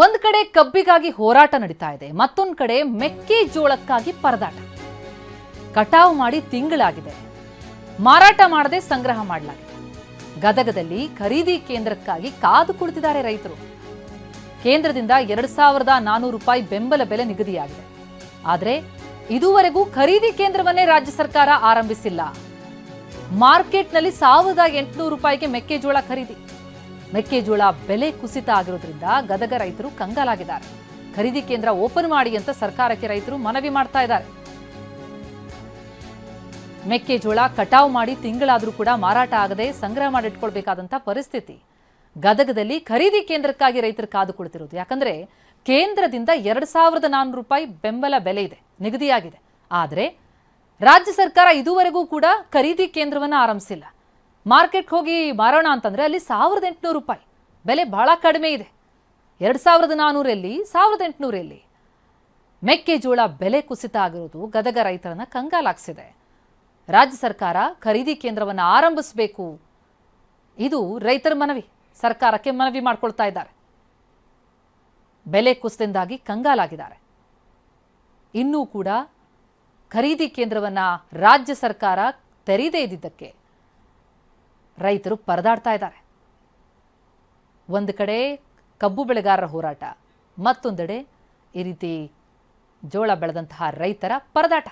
ಒಂದ್ ಕಡೆ ಕಬ್ಬಿಗಾಗಿ ಹೋರಾಟ ನಡೀತಾ ಇದೆ, ಮತ್ತೊಂದ್ ಕಡೆ ಮೆಕ್ಕೆಜೋಳಕ್ಕಾಗಿ ಪರದಾಟ. ಕಟಾವು ಮಾಡಿ ತಿಂಗಳಾಗಿದೆ. ಮಾರಾಟ ಮಾಡದೆ ಸಂಗ್ರಹ ಮಾಡಲಾಗಿದೆ. ಗದಗದಲ್ಲಿ ಖರೀದಿ ಕೇಂದ್ರಕ್ಕಾಗಿ ಕಾದು ಕುಳಿತಿದ್ದಾರೆ ರೈತರು. ಕೇಂದ್ರದಿಂದ ಎರಡ್ ಸಾವಿರದ ನಾನೂರು ರೂಪಾಯಿ ಬೆಂಬಲ ಬೆಲೆ ನಿಗದಿಯಾಗಿದೆ. ಆದರೆ ಇದುವರೆಗೂ ಖರೀದಿ ಕೇಂದ್ರವನ್ನೇ ರಾಜ್ಯ ಸರ್ಕಾರ ಆರಂಭಿಸಿಲ್ಲ. ಮಾರ್ಕೆಟ್ನಲ್ಲಿ ಸಾವಿರದ ಎಂಟುನೂರು ರೂಪಾಯಿಗೆ ಮೆಕ್ಕೆಜೋಳ ಖರೀದಿ. ಮೆಕ್ಕೆಜೋಳ ಬೆಲೆ ಕುಸಿತ ಆಗಿರೋದ್ರಿಂದ ಗದಗ ರೈತರು ಕಂಗಾಲಾಗಿದ್ದಾರೆ. ಖರೀದಿ ಕೇಂದ್ರ ಓಪನ್ ಮಾಡಿ ಅಂತ ಸರ್ಕಾರಕ್ಕೆ ರೈತರು ಮನವಿ ಮಾಡ್ತಾ ಇದ್ದಾರೆ. ಮೆಕ್ಕೆಜೋಳ ಕಟಾವು ಮಾಡಿ ತಿಂಗಳಾದರೂ ಕೂಡ ಮಾರಾಟ ಆಗದೆ ಸಂಗ್ರಹ ಮಾಡಿಟ್ಕೊಳ್ಬೇಕಾದಂಥ ಪರಿಸ್ಥಿತಿ. ಗದಗದಲ್ಲಿ ಖರೀದಿ ಕೇಂದ್ರಕ್ಕಾಗಿ ರೈತರು ಕಾದು ಕುಳಿತಿರೋದು. ಯಾಕಂದ್ರೆ ಕೇಂದ್ರದಿಂದ ಎರಡು ಸಾವಿರದ ನಾನ್ನೂರು ರೂಪಾಯಿ ಬೆಂಬಲ ಬೆಲೆ ಇದೆ. ನಿಗದಿಯಾಗಿದೆ. ಆದರೆ ರಾಜ್ಯ ಸರ್ಕಾರ ಇದುವರೆಗೂ ಕೂಡ ಖರೀದಿ ಕೇಂದ್ರವನ್ನು ಆರಂಭಿಸಿಲ್ಲ. ಮಾರ್ಕೆಟ್ಗೆ ಹೋಗಿ ಮಾರೋಣ ಅಂತಂದ್ರೆ ಅಲ್ಲಿ ಸಾವಿರದ ಎಂಟುನೂರು ರೂಪಾಯಿ. ಬೆಲೆ ಬಹಳ ಕಡಿಮೆ ಇದೆ. ಎರಡು ಸಾವಿರದ ನಾನ್ನೂರಲ್ಲಿ ಸಾವಿರದ ಎಂಟುನೂರಲ್ಲಿ ಮೆಕ್ಕೆಜೋಳ ಬೆಲೆ ಕುಸಿತ ಆಗಿರೋದು ಗದಗ ರೈತರನ್ನ ಕಂಗಾಲಾಗಿಸಿದೆ ರಾಜ್ಯ ಸರ್ಕಾರ ಖರೀದಿ ಕೇಂದ್ರವನ್ನು ಆರಂಭಿಸಬೇಕು. ಇದು ರೈತರ ಮನವಿ, ಸರ್ಕಾರಕ್ಕೆ ಮನವಿ ಮಾಡ್ಕೊಳ್ತಾ ಇದ್ದಾರೆ. ಬೆಲೆ ಕುಸಿತದಿಂದಾಗಿ ಕಂಗಾಲಾಗಿದ್ದಾರೆ ಇನ್ನೂ ಕೂಡ ಖರೀದಿ ಕೇಂದ್ರವನ್ನು ರಾಜ್ಯ ಸರ್ಕಾರ ತೆರೆದೇ ಇದ್ದಿದ್ದಕ್ಕೆ ರೈತರು ಪರದಾಡ್ತಾ ಇದ್ದಾರೆ. ಒಂದು ಕಡೆ ಕಬ್ಬು ಬೆಳೆಗಾರರ ಹೋರಾಟ, ಮತ್ತೊಂದೆಡೆ ಈ ರೀತಿ ಜೋಳ ಬೆಳೆದಂತಹ ರೈತರ ಪರದಾಟ.